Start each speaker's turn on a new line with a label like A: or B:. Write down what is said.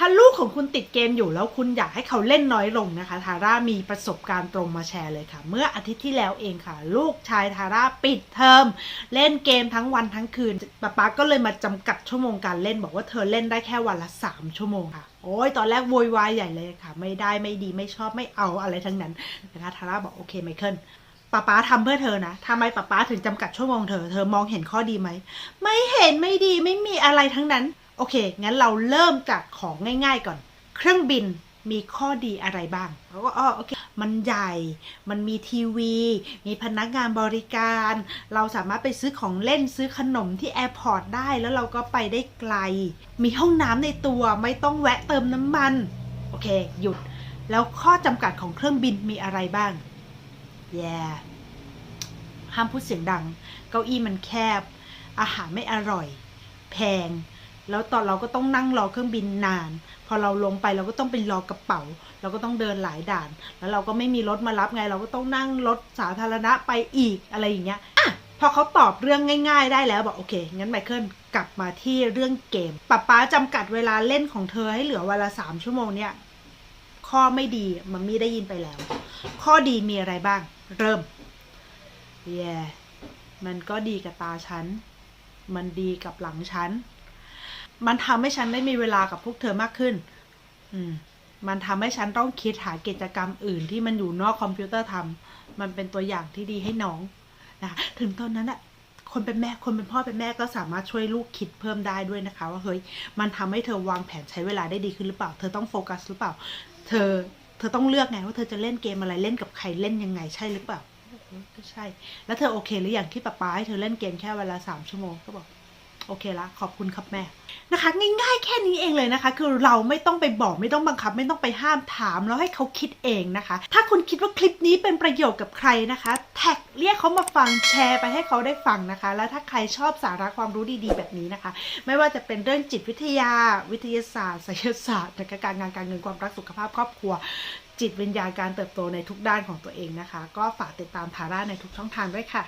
A: ถ้าลูกของคุณติดเกมอยู่แล้วคุณอยากให้เขาเล่นน้อยลงนะคะ ทาร่ามีประสบการณ์ตรงมาแชร์เลยค่ะ เมื่ออาทิตย์ที่แล้วเองค่ะ ลูกชายทาร่าปิดเทอมเล่นเกมทั้งวันทั้งคืนป๊าป๊าก็เลยมาจำกัดชั่วโมงการเล่น บอกว่าเธอเล่นได้แค่วันละ 3 ชั่วโมงค่ะโอ้ยตอนแรกโวยวายใหญ่เลยค่ะ ไม่ได้ไม่ดีไม่ชอบไม่เอาอะไรทั้งนั้นนะคะทาร่าบอกโอเคไมเคิลป๊าป๊าทำเพื่อเธอนะทำไมป๊าป๊าถึงจำกัดชั่วโมงเธอ เธอมองเห็นข้อดีไหม ไม่เห็นไม่ดีไม่มีอะไรทั้งนั้น โอเค งั้นเราเริ่มจากของง่ายๆก่อน เครื่องบินมีข้อดีอะไรบ้างเขาก็อ๋อโอเค มันใหญ่ มันมีทีวี มีพนักงานบริการ เราสามารถไปซื้อของเล่นซื้อขนมที่แอร์พอร์ตได้ แล้วเราก็ไปได้ไกล มีห้องน้ำในตัว ไม่ต้องแวะเติมน้ำมัน โอเค หยุด แล้วข้อจำกัดของเครื่องบินมีอะไรบ้าง แย่ห้ามพูดเสียงดัง เก้าอี้มันแคบ อาหารไม่อร่อย แพง แล้วตอนเราก็ต้องนั่งรอเครื่องบินนาน พอเราลงไปเราก็ต้องไปรอกระเป๋า เราก็ต้องเดินหลายด่าน แล้วเราก็ไม่มีรถมารับไง เราก็ต้องนั่งรถสาธารณะไปอีกอะไรอย่างเงี้ยอะพอเขาตอบเรื่องง่าย ๆ ได้แล้วบอกโอเค งั้นไมเคิลกลับมาที่เรื่องเกมป๊าป๊าจำกัดเวลาเล่นของเธอให้เหลือวันละสามชั่วโมงเนี่ยข้อไม่ดีมันมีได้ยินไปแล้ว ข้อดีมีอะไรบ้าง เริ่มแย่มันก็ดีกับตาฉัน มันดีกับหลังฉัน มันทำให้ฉันได้มีเวลากับพวกเธอมากขึ้น อืม มันทำให้ฉันต้องคิดหากิจกรรมอื่นที่มันอยู่นอกคอมพิวเตอร์ทำมันเป็นตัวอย่างที่ดีให้น้องนะถึงตอนนั้นอะคนเป็นแม่คนเป็นพ่อเป็นแม่ก็สามารถช่วยลูกคิดเพิ่มได้ด้วยนะคะ ว่าเฮ้ยมันทำให้เธอวางแผนใช้เวลาได้ดีขึ้นหรือเปล่า เธอต้องโฟกัสหรือเปล่า เธอ เธอต้องเลือกไงว่าเธอจะเล่นเกมอะไรเล่นกับใครเล่นยังไงใช่หรือเปล่าก็ใช่ แล้วเธอโอเคหรือยังที่ป๊าป๊าให้เธอเล่นเกมแค่เวลาสามชั่วโมงก็บอก โอเคละขอบคุณครับแม่นะคะ ง่ายๆแค่นี้เองเลยนะคะ คือเราไม่ต้องไปบอกไม่ต้องบังคับ ไม่ต้องไปห้ามถามแล้วให้เขาคิดเองนะคะ ถ้าคุณคิดว่าคลิปนี้เป็นประโยชน์กับใครนะคะ แท็กเรียกเขามาฟังแชร์ไปให้เขาได้ฟังนะคะ แล้วถ้าใครชอบสาระความรู้ดีๆ แบบนี้นะคะ ไม่ว่าจะเป็นเรื่องจิตวิทยา วิทยาศาสตร์ศิลศาสตร์นะคะการงานการเงินความรักสุขภาพครอบครัวจิตวิญญาณการเติบโตในทุกด้านของตัวเองนะคะ ก็ฝากติดตามทาร่าในทุกช่องทางด้วยค่ะ